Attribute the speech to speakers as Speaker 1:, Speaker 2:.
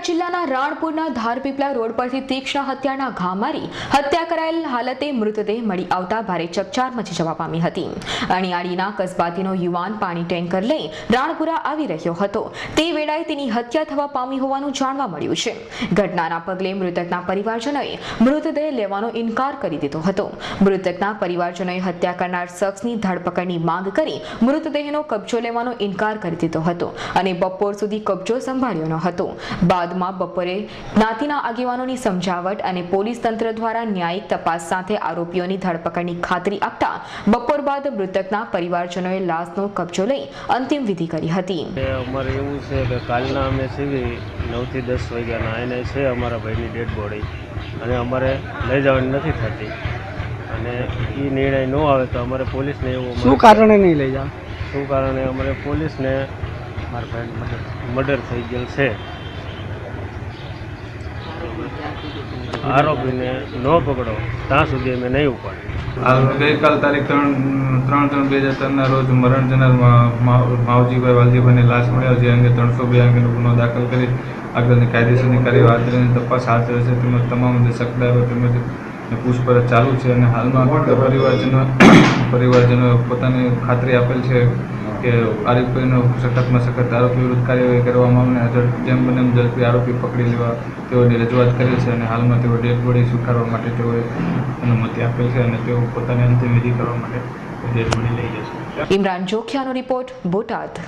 Speaker 1: બોટાદ જિલ્લાના રાણપુરના ધારપીપળા રોડ પરથી તીક્ષ્ણ હત્યાના ઘા મારી હત્યા કરાયેલ હાલતે મૃતદેહ મળી આવતા ભારે ચકચાર મચી જવા પામી હતી. અણીયાળીના કસબાતીનો યુવાન પાણી ટેન્કર લઈ રાણપુરા આવી રહ્યો હતો. તે વેળાએ તેની હત્યા થવા પામી હોવાનું જાણવા મળ્યું છે. ઘટનાના પગલે મૃતકના પરિવારજનોએ મૃતદેહ લેવાનો ઇનકાર કરી દીધો હતો. મૃતકના પરિવારજનોએ હત્યા કરનાર શખ્સની ધરપકડની માંગ કરી મૃતદેહનો કબજો લેવાનો ઇનકાર કરી દીધો હતો અને બપોર સુધી કબજો સંભાળ્યો ન હતો. બાદમાં બપોરે જ્ઞાતિના આગેવાનોની સમજાવટ અને પોલીસ તંત્ર દ્વારા ન્યાયિક તપાસ સાથે આરોપીઓની ધરપકડની ખાતરી આપતા બપોર બાદ મૃતકના પરિવારજનોએ લાશનો કબજો લઈ અંતિમ વિધિ કરી હતી.
Speaker 2: અમારે એવું છે કે કાલના અમે સીવી નવથી દસ વાગ્યાના એને છે અમારા ભાઈની ડેડ બોડી અને અમારે લઈ જવાની નથી થતી. અને એ નિર્ણય ન આવે તો અમારે પોલીસને એવું
Speaker 3: શું કારણે નહીં લઈ જાવ
Speaker 2: શું કારણે અમારે પોલીસને મારા ભાઈ મર્ડર થઈ ગયેલ છે. આરોપીને ન પકડો, ત્યાં સુધી અમે નહીં ઉપાડીએ
Speaker 4: ગઈકાલ તારીખ ત્રણ ત્રણ ત્રણ બે હજાર ત્રણના રોજ મરણ જનાર માવજીભાઈ વાલજીભાઈની લાશ મળ્યો જે અંગે ત્રણસો બે અંગેનો ગુનો દાખલ કરી આગળની કાયદેસરની કાર્યવાહી તપાસ હાથ છે. તેમજ તમામ જે સકડાયો તેમજ પૂછપરછ ચાલુ છે અને હાલમાં પરિવારજનો પરિવારજનો પોતાની ખાતરી આપેલ છે કે આરોપીનો સખતમાં સખત આરોપી વિરુદ્ધ કાર્યવાહી કરવામાં આવે અને જેમ બને એમ ઝડપી આરોપી પકડી લેવા તેઓની રજૂઆત કરેલ છે અને હાલમાં તેઓ ડેડ બોડી સ્વીકારવા માટે તેઓએ અનુમતિ આપેલ છે અને તેઓ પોતાની અંતિમ વિધિ કરવા માટે ડેડ બોડી લઈ જશે.
Speaker 1: ઇમરાન જોખિયાનો રિપોર્ટ બોટાદ.